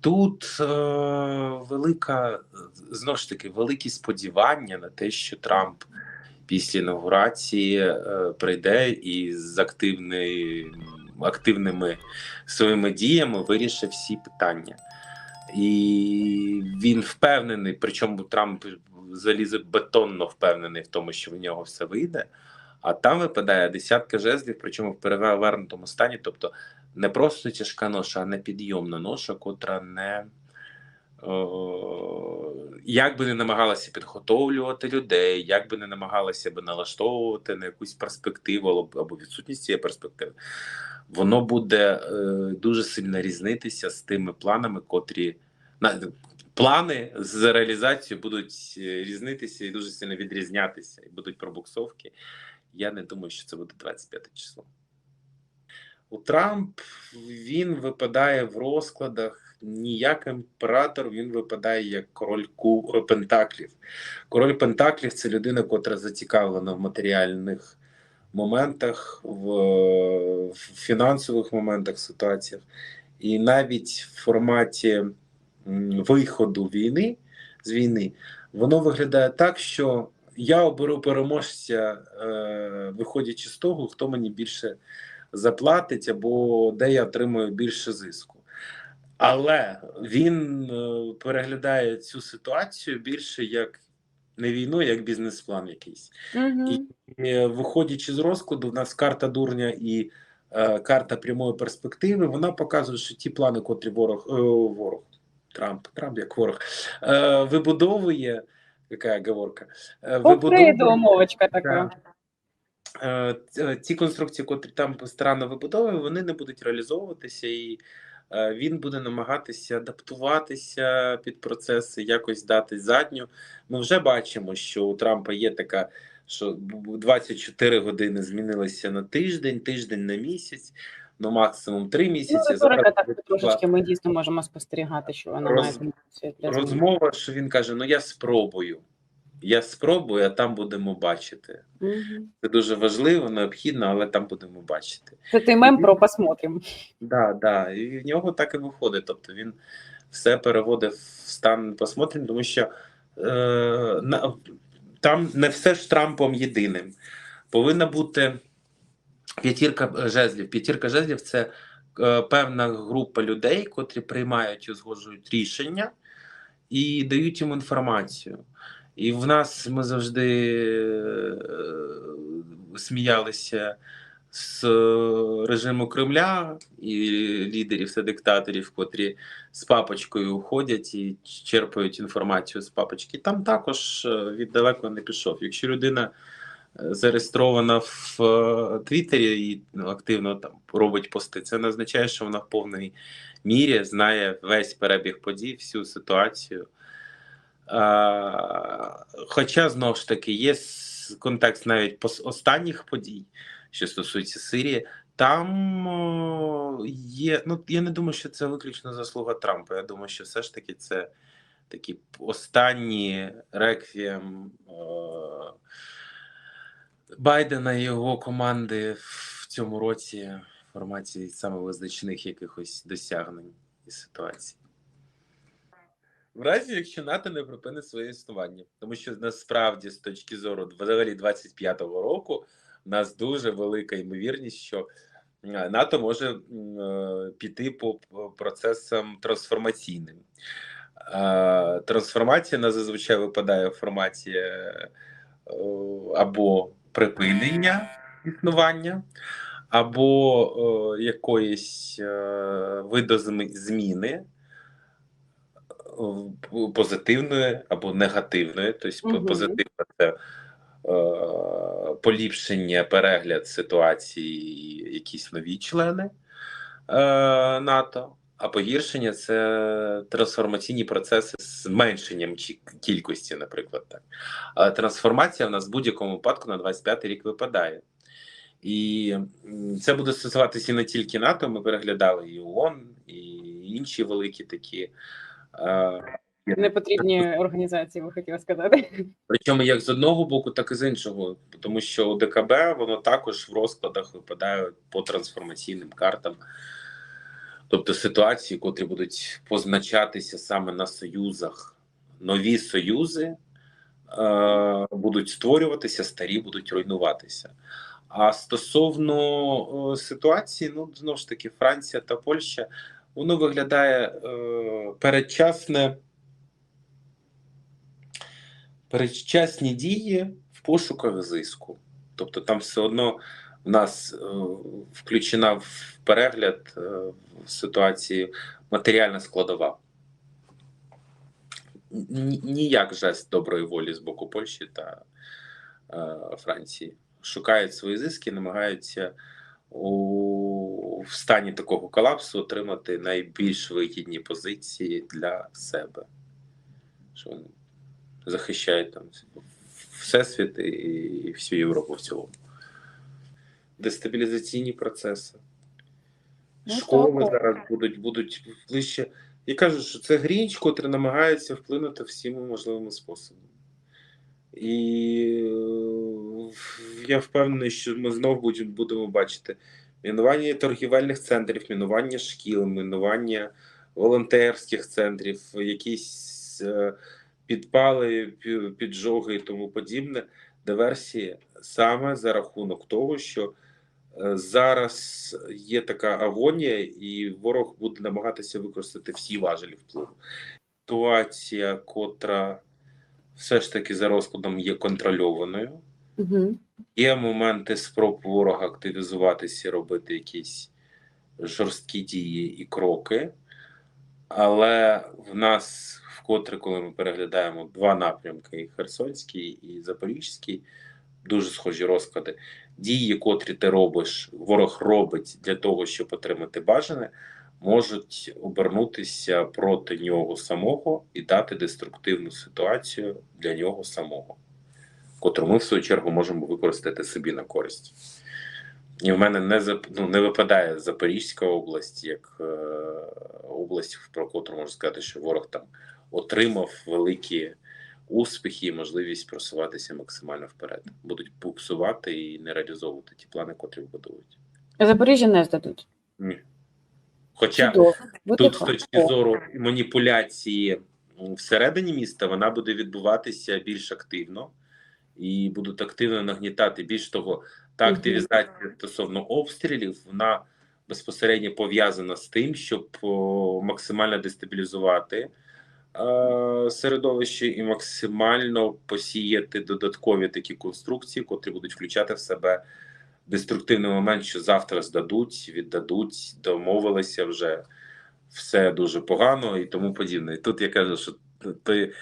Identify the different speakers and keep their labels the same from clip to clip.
Speaker 1: Тут е, велика знову ж таки великі сподівання на те, що Трамп після інаугурації е, прийде і з активний, активними своїми діями вирішить всі питання. І він впевнений, причому Трамп залізобетонно впевнений в тому, що в нього все вийде. А там випадає десятка жезлів, причому в перевернутому стані, тобто не просто тяжка ноша, а непідйомна ноша, котра не о, як би не намагалася підготовлювати людей, як би не намагалася би налаштовувати на якусь перспективу або- або відсутність цієї перспективи, воно буде е, дуже сильно різнитися з тими планами, котрі на плани з реалізацією будуть е, різнитися і дуже сильно відрізнятися, і будуть пробуксовки. Я не думаю, що це буде 25 число. У Трамп він випадає в розкладах не як імператор, він випадає як король ку- Пентаклів. Король Пентаклів це людина, котра зацікавлена в матеріальних моментах, в, в фінансових моментах, ситуаціях. І навіть в форматі виходу війни з війни воно виглядає так, що я оберу переможця, е, виходячи з того, хто мені більше заплатить, або де я отримую більше зиску. Але він е, переглядає цю ситуацію більше як не війну, як бізнес-план якийсь.
Speaker 2: Угу.
Speaker 1: І е, виходячи з розкладу, в нас карта дурня і е, карта прямої перспективи. Вона показує, що ті плани, котрі ворог е, ворог Трамп, Трамп як ворог е, вибудовує. Яка оговорка?
Speaker 2: Мовочка така.
Speaker 1: Ті конструкції, котрі там странно вибудовує, вони не будуть реалізовуватися, і е, він буде намагатися адаптуватися під процеси, якось дати задню. Ми вже бачимо, що у Трампа є така, що б- 24 години змінилися на тиждень, тиждень на місяць, ну максимум 3
Speaker 2: Ну,
Speaker 1: місяці.
Speaker 2: риторика
Speaker 1: Зараз
Speaker 2: так трошечки ми дійсно можемо спостерігати, що вона
Speaker 1: Роз-
Speaker 2: має
Speaker 1: розмова, що він каже: Ну я спробую. Я спробую, а там будемо бачити.
Speaker 2: Мгм.
Speaker 1: Це дуже важливо, необхідно, але там будемо бачити.
Speaker 2: Це той мем про посмотрим.
Speaker 1: Да, да, і в нього так і виходить. Тобто він все переводить в стан посмотрим, тому що е, на, там не все ж Трампом єдиним. Повинна бути п'ятірка жезлів. П'ятірка жезлів це е, певна група людей, котрі приймають і узгоджують рішення і дають йому інформацію. І в нас ми завжди е, сміялися з режиму Кремля і лідерів та диктаторів, котрі з папочкою ходять і черпають інформацію з папочки. Там також е, він далеко не пішов. Якщо людина е, зареєстрована в е, Твіттері і активно там робить пости, це не означає, що вона в повній мірі знає весь перебіг подій, всю ситуацію. Хоча знову ж таки є контекст навіть останніх подій, що стосується Сирії, там є. Ну я не думаю, що це виключно заслуга Трампа. Я думаю, що все ж таки це такі останні реквієм е, Байдена і його команди в цьому році в форматі саме визначних якихось досягнень і ситуацій. В разі, якщо НАТО не припинить своє існування, тому що насправді з точки зору взагалі 25-го року у нас дуже велика ймовірність, що НАТО може е, піти по процесам трансформаційним. Трансформація на зазвичай випадає в форматі е, або припинення існування, або е, якоїсь е, видозміни е, позитивної або негативної. Тобто
Speaker 2: Мгм.
Speaker 1: позитивна це е, поліпшення, перегляд ситуації, якісь нові члени е, НАТО. А погіршення це трансформаційні процеси з зменшенням кількості, наприклад. Так. Але трансформація в нас в будь-якому випадку на 25 рік випадає. І це буде стосуватися не тільки НАТО. Ми переглядали і ООН, і інші великі такі.
Speaker 2: Непотрібні організації, ви хотіли сказати.
Speaker 1: Причому як з одного боку, так і з іншого, тому що у ДКБ воно також в розкладах випадає по трансформаційним картам. Тобто ситуації, котрі будуть позначатися саме на союзах, нові союзи е, будуть створюватися, старі будуть руйнуватися. А стосовно е, ситуації, ну знову ж таки, Франція та Польща, воно виглядає е, передчасне, передчасні дії в пошуках зиску. Тобто там все одно в нас е, включена в перегляд е, ситуації матеріальна складова. Ніяк жест доброї волі з боку Польщі та е, Франції. Шукають свої зиски, намагаються у в стані такого колапсу отримати найбільш вигідні позиції для себе. Що вони захищають там всесвіт і всю Європу в цілому. Дестабілізаційні процеси.
Speaker 2: Ну,
Speaker 1: Школи
Speaker 2: так.
Speaker 1: зараз будуть, будуть ближче. Я кажу, що це грінч, котрий намагається вплинути всіма можливими способами. І е, я впевнений, що ми знову будемо бачити мінування торгівельних центрів, мінування шкіл, мінування волонтерських центрів, якісь е, підпали, піджоги і тому подібне, диверсії саме за рахунок того, що зараз є така агонія, і ворог буде намагатися використати всі важелі впливу. Ситуація, котра все ж таки за розкладом є контрольованою.
Speaker 2: Угу.
Speaker 1: Є моменти спроб ворога активізуватися, робити якісь жорсткі дії і кроки, але в нас вкотре, коли ми переглядаємо два напрямки: і Херсонський і Запорізький, дуже схожі розклади. Дії, котрі ти робиш, ворог робить для того, щоб отримати бажане, можуть обернутися проти нього самого і дати деструктивну ситуацію для нього самого котру ми в свою чергу можемо використати собі на користь. І в мене не ну, не випадає Запорізька область як е, область, про котру можу сказати, що ворог там отримав великі успіхи і можливість просуватися максимально вперед. Будуть буксувати і не реалізовувати ті плани, котрі будують.
Speaker 2: Запоріжжя не здадуть.
Speaker 1: Ні. Хоча
Speaker 2: Чудово.
Speaker 1: Тут з точки зору маніпуляції всередині міста вона буде відбуватися більш активно і будуть активно нагнітати. Більш того, та активізація стосовно обстрілів вона безпосередньо пов'язана з тим, щоб максимально дестабілізувати е, середовище і максимально посіяти додаткові такі конструкції, котрі будуть включати в себе деструктивний момент, що завтра здадуть, віддадуть, домовилися вже все дуже погано і тому подібне. І тут я кажу, що той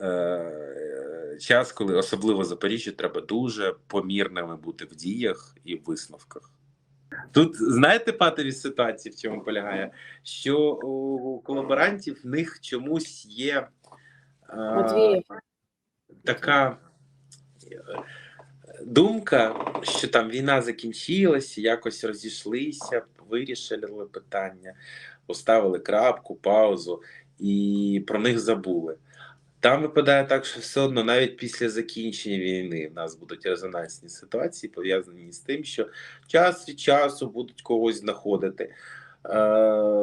Speaker 1: е, час, коли особливо Запоріжжя, треба дуже помірними бути в діях і висновках. Тут знаєте патові ситуації, в чому полягає, що у колаборантів в них чомусь є е, така е, думка, що там війна закінчилася, якось розійшлися, вирішили питання, поставили крапку, паузу і про них забули. Там випадає так, що все одно навіть після закінчення війни в нас будуть резонансні ситуації, пов'язані з тим, що час від часу будуть когось знаходити е,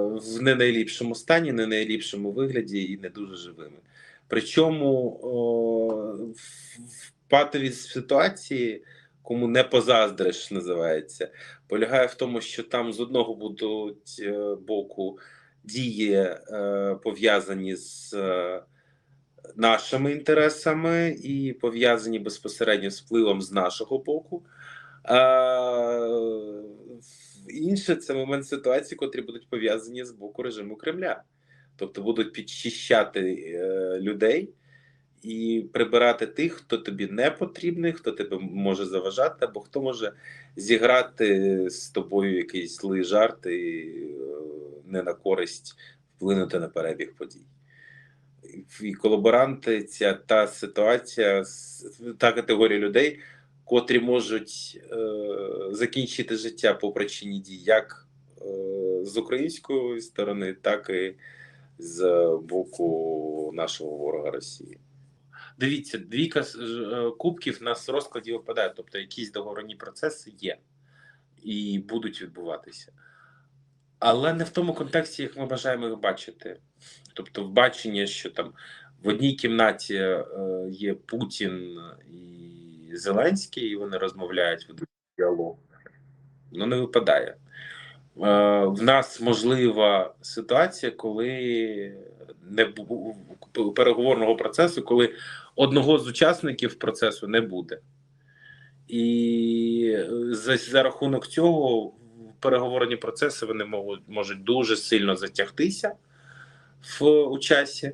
Speaker 1: в не найліпшому стані, не найліпшому вигляді і не дуже живими. Причому о, в патовій ситуації, кому не позаздриш, називається, полягає в тому, що там з одного будуть е, боку дії е, пов'язані з е, нашими інтересами і пов'язані безпосередньо з впливом з нашого боку. А інше це момент ситуації, котрі будуть пов'язані з боку режиму Кремля. Тобто будуть підчищати е, людей і прибирати тих, хто тобі не потрібний, хто тебе може заважати, або хто може зіграти з тобою якийсь злий жарт і е, не на користь вплинути на перебіг подій. І колаборанти, ця та ситуація, та категорія людей, котрі можуть е, закінчити життя по причині дій, як е, з української сторони, так і з боку нашого ворога Росії. Дивіться, ж, е, кубків на розкладі випадає, тобто якісь договорні процеси є і будуть відбуватися. Але не в тому контексті, як ми бажаємо їх бачити. Тобто, в баченні, що там в одній кімнаті е, є Путін і Зеленський, і вони розмовляють ведуть діалог. Ну, не випадає. Е, В нас можлива ситуація, коли не бу- переговорного процесу, коли одного з учасників процесу не буде. І е, за, за рахунок цього переговорні процеси вони можуть, можуть дуже сильно затягтися в у часі,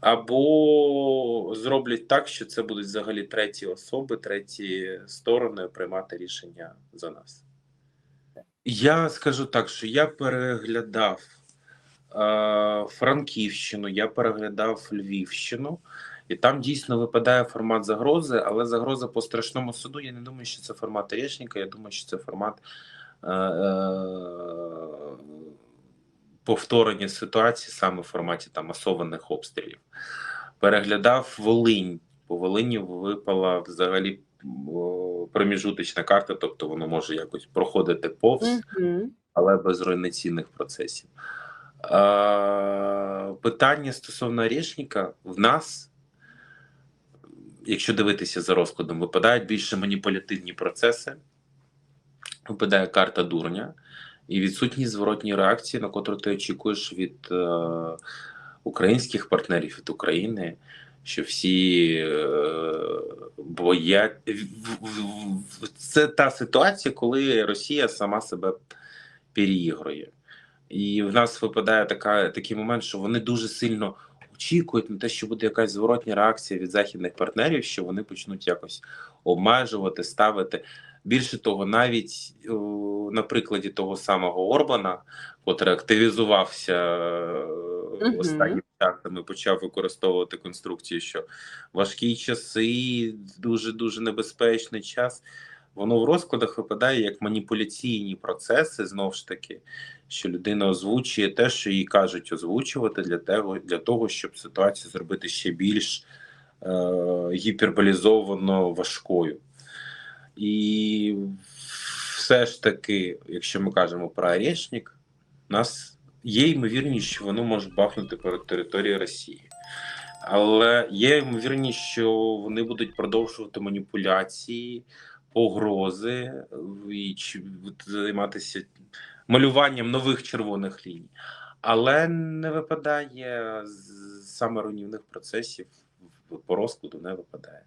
Speaker 1: або зроблять так, що це будуть взагалі треті особи, треті сторони приймати рішення за нас. Я скажу так, що я переглядав е, Франківщину, я переглядав Львівщину, і там дійсно випадає формат загрози, але загроза по страшному суду. Я не думаю, що це формат Решника, я думаю, що це формат повторення ситуації саме в форматі там масованих обстрілів. Переглядав Волинь. По Волині випала взагалі проміжуточна карта, тобто воно може якось проходити повз але без руйнаційних процесів. Е, питання стосовно Решніка в нас, якщо дивитися за розкладом, випадають більше маніпулятивні процеси, випадає карта дурня і відсутність зворотньої реакції, на котру ти очікуєш від е, українських партнерів від України. Що всі е, боять це та ситуація, коли Росія сама себе переігрує. І в нас випадає така, такий момент, що вони дуже сильно очікують на те, що буде якась зворотня реакція від західних партнерів, що вони почнуть якось обмежувати, ставити. Більше того, навіть на прикладі того самого Орбана, котрий активізувався е,
Speaker 2: Мгм.
Speaker 1: останнім часом і почав використовувати конструкцію, що важкі часи, дуже дуже небезпечний час. Воно в розкладах випадає як маніпуляційні процеси, знову ж таки, що людина озвучує те, що їй кажуть озвучувати для того, для того щоб ситуацію зробити ще більш е, гіперболізовано важкою. І все ж таки, якщо ми кажемо про Орешник, у нас є ймовірність, що воно може бахнути по території Росії. Але є ймовірність, що вони будуть продовжувати маніпуляції, погрози і займатися малюванням нових червоних ліній. Але не випадає саме руйнівних процесів по розкладу не випадає.